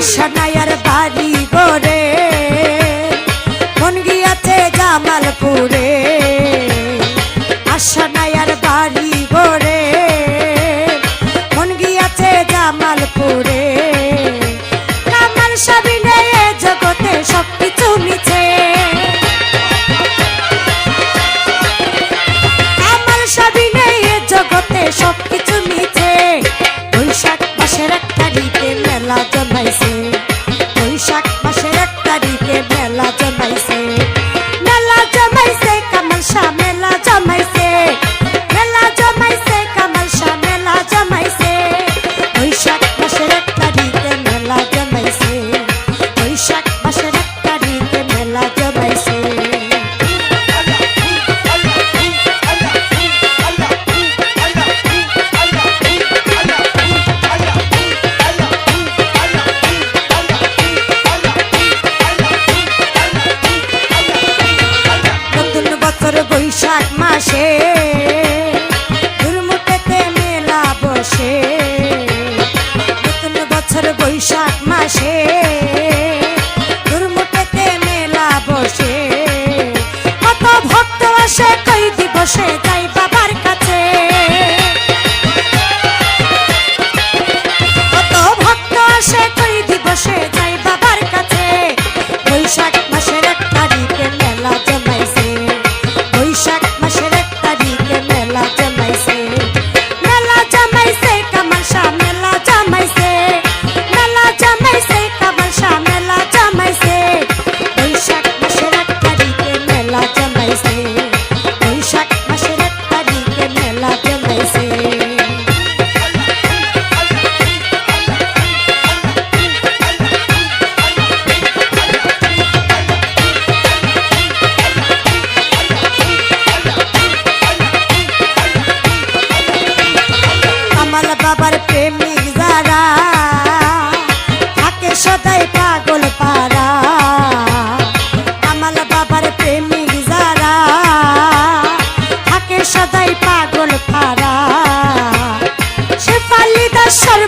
সোনাইয়ার বাড়ি করে মন গিয়াছে জামালপুরে। সোনাইয়ার বাড়ি করে মন গিয়াছে জামালপুরে। মেলা জন্মাইছে সে sorry,